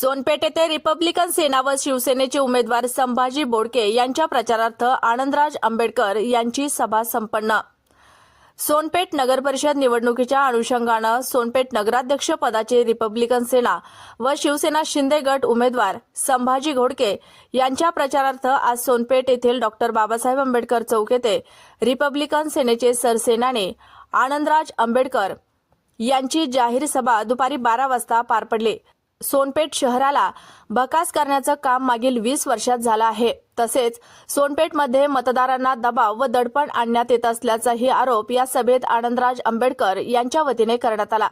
सोनपेठ येथे रिपब्लिकन सेना व शिवसेनेचे उमेदवार संभाजी बोडके यांच्या प्रचारार्थ आनंदराज आंबेडकर यांची सभा संपन्न. सोनपेठ नगर परिषद निवडणुकीच्या अनुषंगानं सोनपेठ नगराध्यक्ष पदाचे रिपब्लिकन सेना व शिवसेना शिंदे गट उमेदवार संभाजी घोडके यांच्या प्रचारार्थ आज सोनपेठ येथील डॉक्टर बाबासाहेब आंबेडकर चौक येथे रिपब्लिकन सेनेचे सरसेनाने आनंदराज आंबेडकर यांची जाहीर सभा दुपारी बारा वाजता पार पडली. सोनपेठ शहराला बकास करण्याचं काम मागील वीस वर्षात झालं आहे. तसेच सोनपेठमध्ये मतदारांना दबाव व दडपण आणण्यात येत असल्याचाही आरोप या सभेत आनंदराज आंबेडकर यांच्या वतीने करण्यात आला.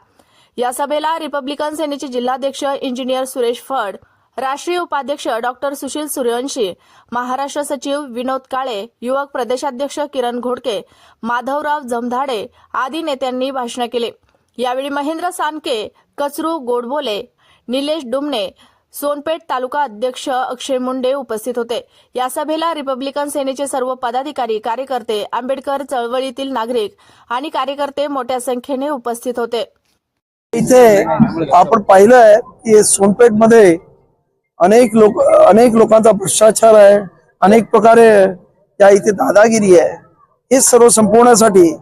या सभेला रिपब्लिकन सेनेचे जिल्हाध्यक्ष इंजिनियर सुरेश फड राष्ट्रीय उपाध्यक्ष डॉक्टर सुशील सूर्यवंशी महाराष्ट्र सचिव विनोद काळे युवक प्रदेशाध्यक्ष किरण घोडके माधवराव जमधाडे आदी नेत्यांनी भाषण केले. यावेळी महेंद्र सानके कचरू गोडबोले निलेश डुमणे सोनपेठ तालुका अध्यक्ष अक्षय मुंडे उपस्थित होते. या सभेला रिपब्लिकन सेनेचे सर्व पदाधिकारी कार्यकर्ते आंबेडकर चळवळीतील नागरिक आणि कार्यकर्ते मोठ्या संख्येने उपस्थित होते. इथे आपण पाहिलंय की सोनपेठमध्ये अनेक लोक अनेक लोकांचा भ्रष्टाचार आहे अनेक प्रकारे त्या इथे दादागिरी आहे. हे सर्व संपवण्यासाठी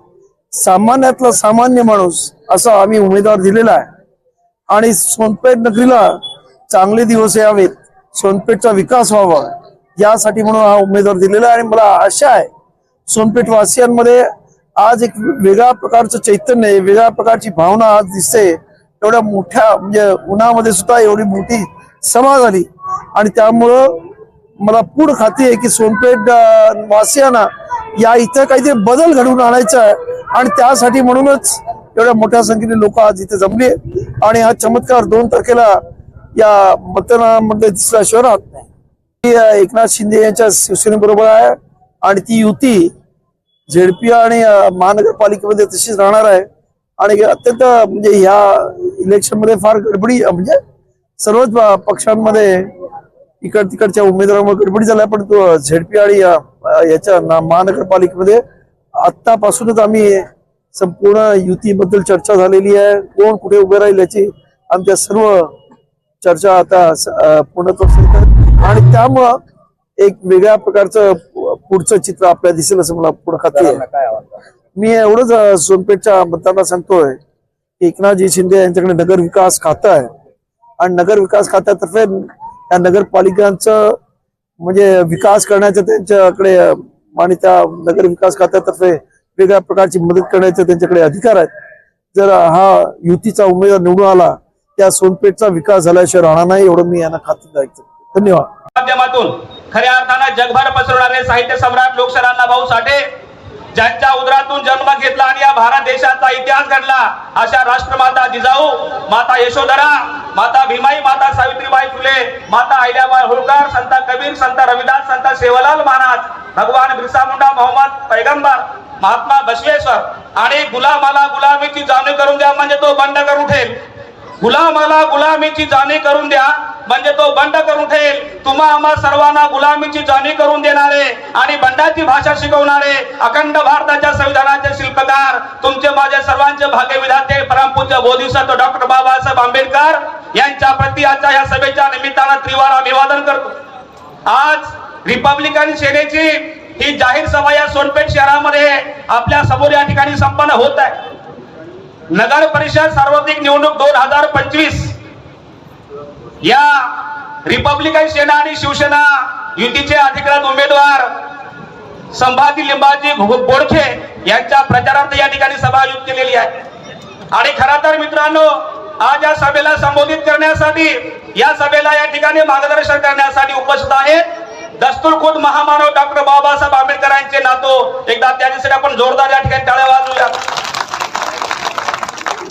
सामान्यातला सामान्य माणूस असा आम्ही उमेदवार दिलेला आहे. आणि सोनपेठ नगरीला चांगले दिवस यावेत. सोनपेठचा विकास व्हावा यासाठी म्हणून हा उमेदवार दिलेला आहे. आणि मला आशा आहे सोनपेठ वासियांमध्ये आज एक वेगळ्या प्रकारचं चैतन्य वेगळ्या प्रकारची भावना आज दिसते. एवढ्या मोठ्या म्हणजे उन्हामध्ये सुद्धा एवढी मोठी सभा झाली. आणि त्यामुळं मला पूर्ण खात्री आहे की सोनपेठ वासियांना या इथं काहीतरी बदल घडवून आणायचा आहे. आणि त्यासाठी म्हणूनच एवढ्या मोठ्या संख्येने लोक आज इथे जमले आणि हा चमत्कार दोन तारखेला या मतदानामध्ये दिसला शहरात. मी, एकनाथ शिंदे यांच्या शिवसेनेबरोबर आहे आणि ती युती झेडपी आणि महानगरपालिकेमध्ये तशीच राहणार आहे. आणि अत्यंत म्हणजे ह्या इलेक्शनमध्ये फार गडबडी म्हणजे सर्वच पक्षांमध्ये इकड तिकडच्या उमेदवारांमुळे गडबडी झाल्या पण तो झेडपी आणि याच्या महानगरपालिकेमध्ये आत्तापासूनच आम्ही संपूर्ण युतीबद्दल चर्चा झालेली आहे. कोण कुठे उभे राहील याची आमच्या सर्व चर्चा आता आहे. आणि त्यामुळं एक वेगळ्या प्रकारचं पुढचं चित्र आपल्याला दिसेल असं मला पूर्ण खात्री आहे. मी एवढंच सोनपेठच्या मतदारांना सांगतोय की एकनाथजी शिंदे यांच्याकडे नगर विकास खातं आहे. आणि नगर विकास खात्यातर्फे या नगरपालिकांचं म्हणजे विकास करण्याचं त्यांच्याकडे आणि त्या नगर विकास खात्यातर्फे वेगळ्या प्रकारची मदत करण्याचे त्यांच्याकडे अधिकार आहेत. जर हा युतीचा उमेदवार निवडून आला त्या सोनपेठचा विकास झाल्याशिवाय राहणार नाही एवढं मी यांना खात्री द्यायचं. धन्यवाद. माध्यमातून खऱ्या अर्थानं जगभर पसरवणारे साहित्य सम्राट लोकशाहीर भाऊ साठे ज्यांच्या उदरातून जन्म घेतला आणि या भारत देशाचा इतिहास घडला अशा राष्ट्रमाता जिजाऊ माता यशोधरा माता भीमाई माता सावित्रीबाई फुले माता अहिल्याबाई होळकर संत कबीर संत रविदास संत सेवालाल महाराज भगवान बिरसा मुंडा मोहम्मद पैगंबर महात्मा बसवेश्वर आणि गुलामाला गुलामीची जाणीव करून द्या म्हणजे तो बंड करून ठेल गुलामाला गुलामीची जाणीव करून द्या. म्हणजे तो बंड करून ठेल तुम्हा आम्हा सर्वांना गुलामीची जाणीव करून देणारे आणि बंडाची भाषा शिकवणारे अखंड भारताच्या संविधानाचे शिल्पकार तुमचे माझे सर्वांचे भाग्यविधाते परमपूज्य बोधिसत्व डॉक्टर बाबासाहेब आंबेडकर यांच्या प्रति आजच्या या सभेच्या निमित्तानं त्रिवार अभिवादन करतो. आज रिपब्लिकन सेनेची ही जाहीर सभा या सोनपेठ शहरामध्ये आपल्यासमोर या ठिकाणी संपन्न होत आहे. नगर परिषद सार्वत्रिक निवडणूक दोन हजार पंचवीस. या रिपब्लिकन सेना आणि शिवसेना युतीचे अधिकृत उमेदवार संभाजी लिंबाजी बोडखे यांच्या प्रचारार्थ या ठिकाणी सभा आयोजित केलेली आहे. आणि खरा तर मित्रांनो आज या सभेला संबोधित करण्यासाठी या सभेला या ठिकाणी मार्गदर्शन करण्यासाठी उपस्थित आहेत दस्तूर खुद महामानव डॉक्टर बाबासाहेब आंबेडकरांचे नातो. एकदा त्या त्याच्यासाठी आपण जोरदार या ठिकाणी टाळ्या वाजवूया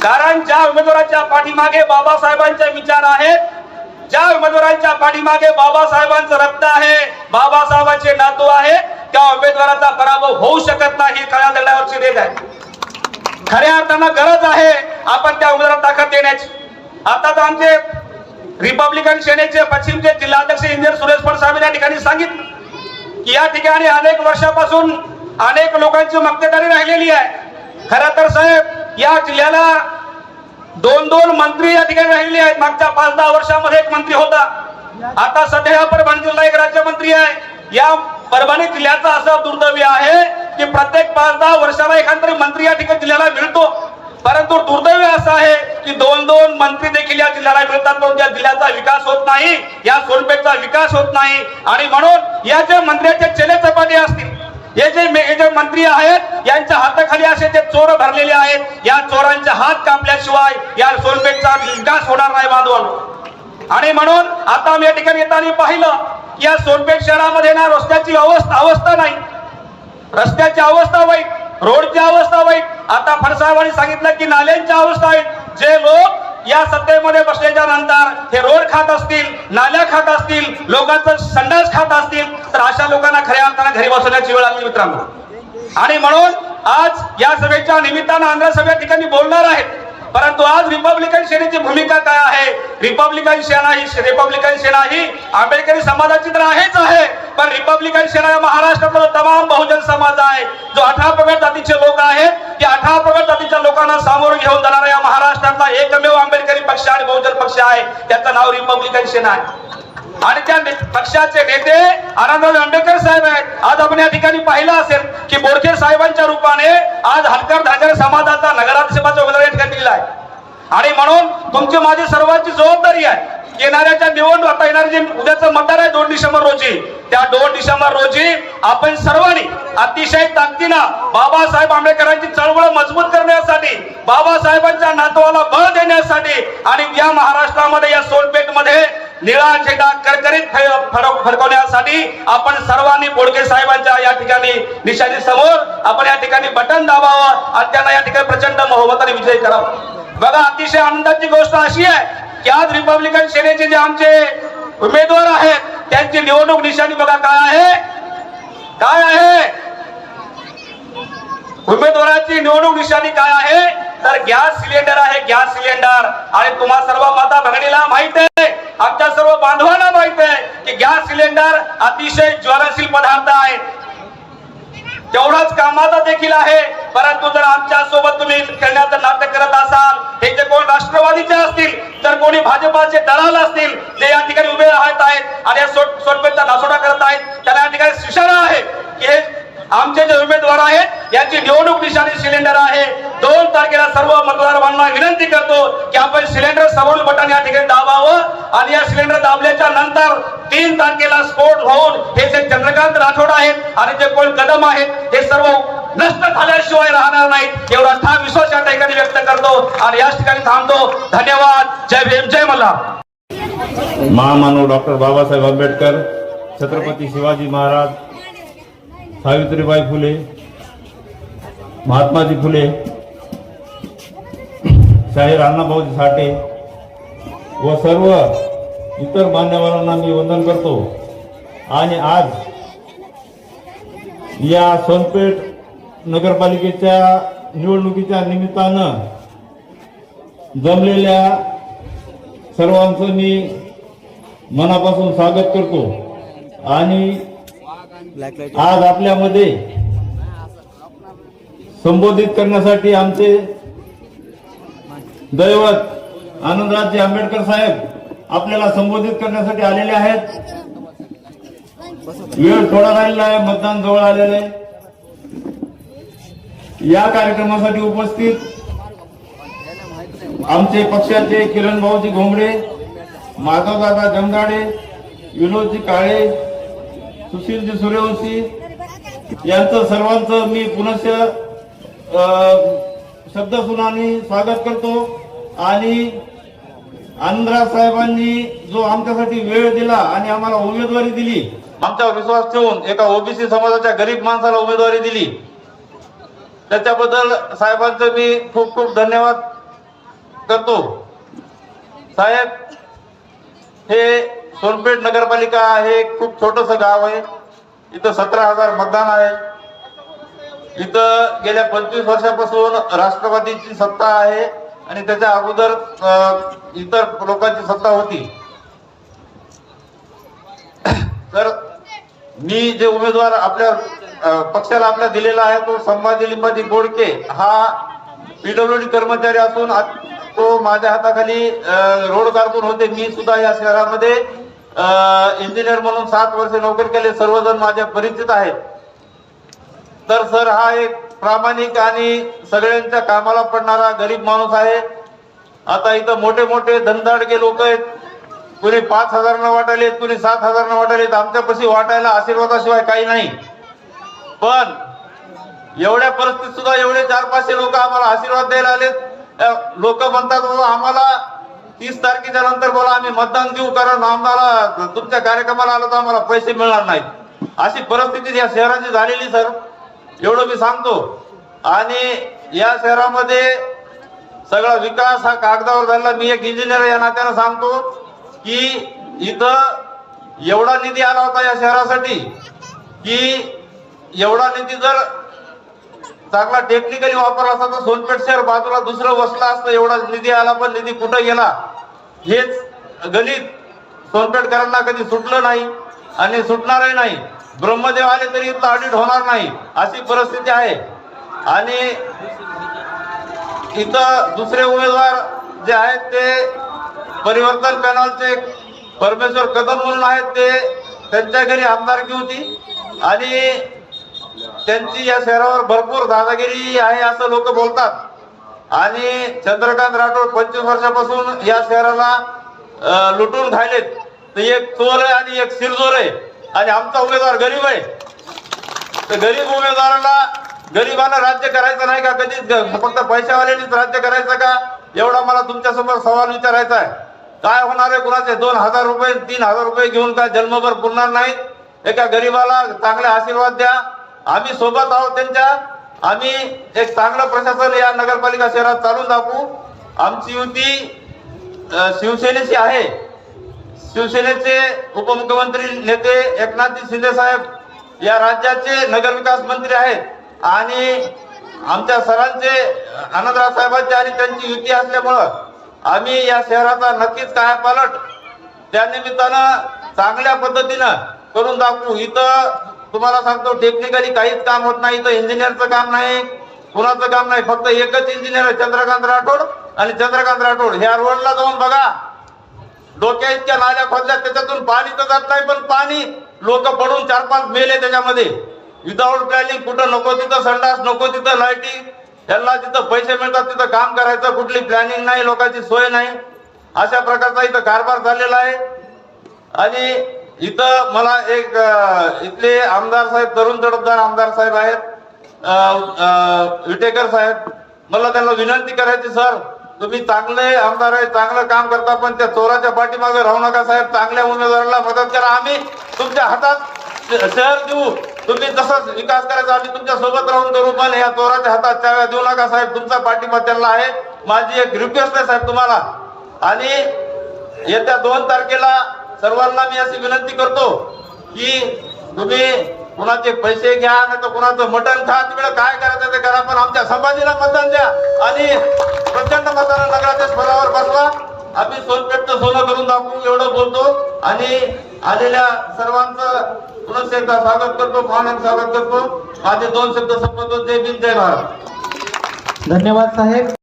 कारण ज्या उमेदवाराच्या पाठीमागे बाबासाहेबांचे विचार आहेत ज्या उमेदवारांच्या पाठीमागे बाबासाहेबांचं रक्त आहे बाबासाहेबांचे नातू आहे त्या उमेदवाराचा पराभव होऊ शकत नाही खऱ्या दगडावरची रेग आहे. खऱ्या अर्थानं गरज आहे आपण त्या उमेदवाराला ताकद देण्याची. आता तर आमचे रिपब्लिकन सेनेचे पश्चिमचे जिल्हाध्यक्ष इंजिनियर सुरेश पण साहेब या ठिकाणी सांगितलं की या ठिकाणी अनेक वर्षापासून अनेक लोकांची मक्तेदारी राहिलेली आहे. खरं तर साहेब या जिल्ह्याला दोन दोन मंत्री या ठिकाणी राहिलेले आहेत. मागच्या पाच दहा वर्षामध्ये एक मंत्री होता. आता सध्या या परभणी जिल्हा एक राज्यमंत्री आहे. या परभणी जिल्ह्याचा असं दुर्दैवी आहे की प्रत्येक पाच दहा वर्षाला एखादा मंत्री या ठिकाणी जिल्ह्याला मिळतो. परंतु दुर्दैव्य असं आहे की दोन दोन मंत्री देखील या जिल्ह्याला मिळतात. परंतु या जिल्ह्याचा विकास होत नाही या सोनपेठचा विकास होत नाही. आणि म्हणून या ज्या मंत्र्याच्या चेले चपाटी असतील हे जे हे जे मंत्री आहेत यांच्या हाताखाली असे ते चोर भरलेले आहेत या चोरांचे हात कापल्याशिवाय या सोनपेठचा विकास होणार नाही बांधवांनो आणि म्हणून आता या ठिकाणी येताना पाहिलं की या सोनपेठ शहरामध्ये ना रस्त्याची अवस्था अवस्था नाही. रस्त्याची अवस्था वाईट रोडची अवस्था वाईट. आता फडसाहेबांनी सांगितलं की नाल्यांची अवस्था आहेत जे लोक या सत्तेमध्ये बसल्याच्या नंतर हे रोड खात असतील नाल्या खात असतील लोकांचं संडास खात असतील तर अशा लोकांना खऱ्या अर्थानं घरी बसवण्याची वेळ आली मित्रांनो. आणि म्हणून आज या सभेच्या निमित्तानं आंध्र सभे ठिकाणी बोलणार आहेत परंतु आज रिपब्लिकन सेनेची भूमिका काय आहे? रिपब्लिकन सेना ही रिपब्लिकन सेना ही आंबेडकरी समाजाची तर आहेच आहे पण रिपब्लिकन सेना महाराष्ट्रातला तमाम बहुजन समाज आहे. जो अठरा पगड जातीचे लोक आहेत की अठरा प्रगत जातीच्या लोकांना सामोरं घेऊन जाणारा या महाराष्ट्रातला एकमेव आंबेडकरी पक्ष आणि बहुजन पक्ष आहे. त्याचं नाव रिपब्लिकन सेना आहे. आणि त्या पक्षाचे नेते आनंदराव आंबेडकर साहेब आहेत. आज आपण या ठिकाणी पाहिलं असेल की बोरखेड साहेबांच्या रूपाने आज हलकर धाजर समाजाचा नगराध्यक्षाचा उमेदवार या ठिकाणी दिला आहे. आणि म्हणून तुमची माझी सर्वांची जबाबदारी आहे. येणाऱ्याच्या निवडणूक आता येणारे जे उद्याचं मतदार आहे दोन डिसेंबर रोजी. त्या दोन डिसेंबर रोजी आपण सर्वांनी अतिशय ताकदीनं बाबासाहेब आंबेडकरांची चळवळ मजबूत करण्यासाठी बाबासाहेबांच्या नातवाला बळ देण्यासाठी आणि या महाराष्ट्रामध्ये या सोनपेठमध्ये निळा झेंडा करकरीत फडकवण्यासाठी आपण सर्वांनी बोडके साहेबांच्या या ठिकाणी निशाणी समोर आपण या ठिकाणी बटन दाबावं आणि त्यांना या ठिकाणी प्रचंड बहुमताने विजय करावा. बघा अतिशय आनंदाची गोष्ट अशी आहे की आज रिपब्लिकन सेनेचे जे आमचे उमेदवार आहेत त्यांची निवडणूक निशाणी बघा काय आहे. काय आहे? उमेदवाराची निवडणूक निशाणी काय आहे? तर गॅस सिलेंडर आहे गॅस सिलेंडर. आणि तुम्हा सर्व माता भगिनीला माहीत आहे आमच्या सर्व बांधवांना माहीत आहे की गॅस सिलेंडर अतिशय ज्वलनशील पदार्थ आहे. तेवढाच कामाचा देखील आहे परंतु जर आमच्यासोबत तुम्ही खेळण्याचं नाट्य करत असाल हे जे कोण राष्ट्रवादीचे असतील तर कोणी भाजपाचे दलाल असतील जे या ठिकाणी उभे राहत आहेत आणि सोडपेचा सोट नासोडा करत आहेत त्यांना या ठिकाणी शिक्षण आहे की हे आमचे जे उमेदवार आहेत यांची निवडणूक निशाणी सिलेंडर आहे. दोन तारखेला सर्व मतदारांना विनंती करतो की आपण सिलेंडर समोर बटन या ठिकाणी दाबावं आणि या सिलेंडर दाबल्याच्या नंतर तीन तारखेला स्फोट होऊन हे जे चंद्रकांत राठोड आहेत आणि जे कोण कदम आहेत हे सर्व नष्ट झाल्याशिवाय राहणार नाहीत. एवढा ठाम विश्वास या ठिकाणी व्यक्त करतो आणि याच ठिकाणी थांबतो. धन्यवाद. जय भीम जय मला महामानव डॉक्टर बाबासाहेब आंबेडकर छत्रपती शिवाजी महाराज सावित्रीबाई फुले महात्माजी फुले शाहीर अण्णाभाऊजी साठे व सर्व इतर मान्यवरांना मी वंदन करतो. आणि आज या सोनपेठ नगरपालिकेच्या निवडणुकीच्या निमित्तानं जमलेल्या सर्वांचं मी मनापासून स्वागत करतो. आणि आज आपल्यामध्ये संबोधित करण्यासाठी आमचे दैवत आनंदराजजी आंबेडकर साहेब आपल्याला संबोधित करण्यासाठी आलेले आहेत. वेळ थोडा राहिलेला आहे मतदान जवळ आलेलं आहे. या कार्यक्रमासाठी उपस्थित आमचे पक्षाचे किरण भाऊजी घोंगडे माधवदादा जमदाडे विनोदजी काळे सुशीलजी सूर्यवंशी यांचं सर्वांचं मी पुनश्च शब्द शब्दसुनाने स्वागत करतो. आणि आंध्रा साहेबांनी जो आमच्यासाठी वेळ दिला आणि आम्हाला उमेदवारी दिली आमच्यावर विश्वास ठेवून एका ओबीसी समाजाच्या गरीब माणसाला उमेदवारी दिली. त्याच्याबद्दल साहेबांचं मी खूप खूप धन्यवाद करतो. साहेब हे सोनपेठ नगरपालिका हे खूप छोटस गाव आहे. इथं सतरा हजार मतदान आहे. इथं गेल्या पंचवीस वर्षापासून राष्ट्रवादीची सत्ता आहे आणि त्याच्या अगोदर इतर लोकांची सत्ता होती. तर मी जे उमेदवार आपल्या पक्षाला आपल्या दिलेला आहे तो संभाजी लिंबाजी गोडके हा पीडब्ल्यूडी कर्मचारी असून तो माझ्या हाताखाली रोड कारकून होते. मी सुद्धा या शहरामध्ये इंजिनियर म्हणून सात वर्ष नोकरी केले सर्वजण माझ्या परिचित आहेत. तर सर हा एक प्रामाणिक आणि सगळ्यांच्या कामाला पडणारा गरीब माणूस आहे. आता इथं मोठे मोठे धनदाडके लोक आहेत. कुणी पाच हजार न वाटायलेत कुणी सात हजार न वाटायलेत आमच्यापाशी वाटायला आशीर्वादाशिवाय काही नाही. पण एवढ्या परिस्थितीत सुद्धा एवढे चार पाचशे लोक आम्हाला आशीर्वाद द्यायला आलेत. लोक म्हणतात आम्हाला तीस तारखेच्या नंतर बोला आम्ही मतदान देऊ कारण आम्हाला तुमच्या कार्यक्रमाला आलो तर आम्हाला पैसे मिळणार नाहीत. अशी परिस्थिती या शहराची झालेली सर. एवढं मी सांगतो. आणि या शहरामध्ये सगळा विकास हा कागदावर झाला मी एक इंजिनियर या नात्यानं सांगतो की इथं एवढा निधी आला होता या शहरासाठी की एवढा निधी जर चांगला टेक्निकली वापरला असता तर सोनपेठ शहर बाजूला दुसरं वसलं असतं. एवढा निधी आला पण निधी कुठं गेला? हेच गणित. सोनपेठकरांना कधी सुटलं नाही आणि सुटणारही नाही. ब्रह्मदेव आले तरी इथलं ऑडिट होणार नाही अशी परिस्थिती आहे. आणि इथं दुसरे उमेदवार जे आहेत ते परिवर्तन पॅनलचे परमेश्वर कदम म्हणून आहेत ते त्यांच्या घरी आमदारकी होती. आणि त्यांची या शहरावर भरपूर दादागिरी आहे असं लोक बोलतात. आणि चंद्रकांत राठोड पंचवीस वर्षापासून या शहराला लुटून खायलेत. तर एक चोर आहे आणि एक शिरजोर आहे. आणि आमचा उमेदवार गरीब आहे. तर गरीब उमेदवाराला गरिबांना राज्य करायचं नाही का? कधीच फक्त पैशावाल्यांनीच राज्य करायचं का? एवढा मला तुमच्यासमोर सवाल विचारायचा आहे. काय होणार आहे कुणाचे? दोन हजार रुपये तीन हजार रुपये घेऊन काय जन्मभर पुरणार नाहीत? एका गरीबाला चांगले आशीर्वाद द्या. आम्ही सोबत आहोत त्यांच्या. आम्ही एक चांगलं प्रशासन या नगरपालिका शहरात चालून दाखवू. आमची युती शिवसेनेची आहे. शिवसेनेचे उपमुख्यमंत्री नेते एकनाथजी शिंदे साहेब या राज्याचे नगरविकास मंत्री आहेत. आणि आमच्या सरांचे आनंदराव साहेबांची आणि त्यांची युती असल्यामुळं आम्ही या शहराचा नक्कीच काय पालट त्या निमित्तानं चांगल्या पद्धतीनं करून दाखवू. इथं तुम्हाला सांगतो टेक्निकली काहीच काम होत नाही. इथं इंजिनियरचं काम नाही कुणाचं काम नाही. फक्त एकच इंजिनियर आहे चंद्रकांत राठोड आणि चंद्रकांत राठोड. ह्या रोडला जाऊन बघा. डोक्या इतक्या नाल्या खोदल्या त्याच्यातून पाणी तर जात नाही पण पाणी. लोक पडून चार पाच मेले त्याच्यामध्ये. विदाऊट प्लॅनिंग कुठं नको तिथं संडास नको तिथं लाईटिंग त्यांना तिथं पैसे मिळतात तिथं काम करायचं. कुठली प्लॅनिंग नाही लोकांची सोय नाही. अशा प्रकारचा इथं कारभार झालेला आहे. आणि इथं मला एक इथले आमदार साहेब तरुण तडफदार आमदार साहेब आहेत. विटेकर साहेब. मला त्यांना विनंती करायची सर तुम्ही चांगले आमदार आहे चांगलं काम करता पण त्या चोराच्या पाठीमागे राहू नका साहेब. चांगल्या उमेदवाराला मदत करा. आम्ही तुमच्या हातात शहर देऊ. तुम्ही तसाच विकास करायचा आम्ही तुमच्यासोबत राहून करू पण या चोराच्या हातात चाव्या देऊ नका साहेब. तुमचा पाठिंबा त्यांना आहे. माझी एक रिक्वेस्ट आहे साहेब तुम्हाला. आणि येत्या दोन तारखेला सर्वांना मी अशी विनंती करतो की तुम्ही कुणाचे पैसे घ्या नाही तर कुणाचं मटण खा. तिकडे काय करायचं ते करा पण आमच्या संभाजीला मतदान द्या आणि प्रचंड मतानं नगराच्या स्वरावर बसवा. आम्ही सोनपेठचं सोनं करून दाखवू एवढं बोलतो. आणि आलेल्या सर्वांचं पुनश्च एकदा स्वागत करतो पाहुण्यांचं स्वागत करतो. माझे दोन शब्द संपवतो. जय बिन जय भारत. धन्यवाद साहेब.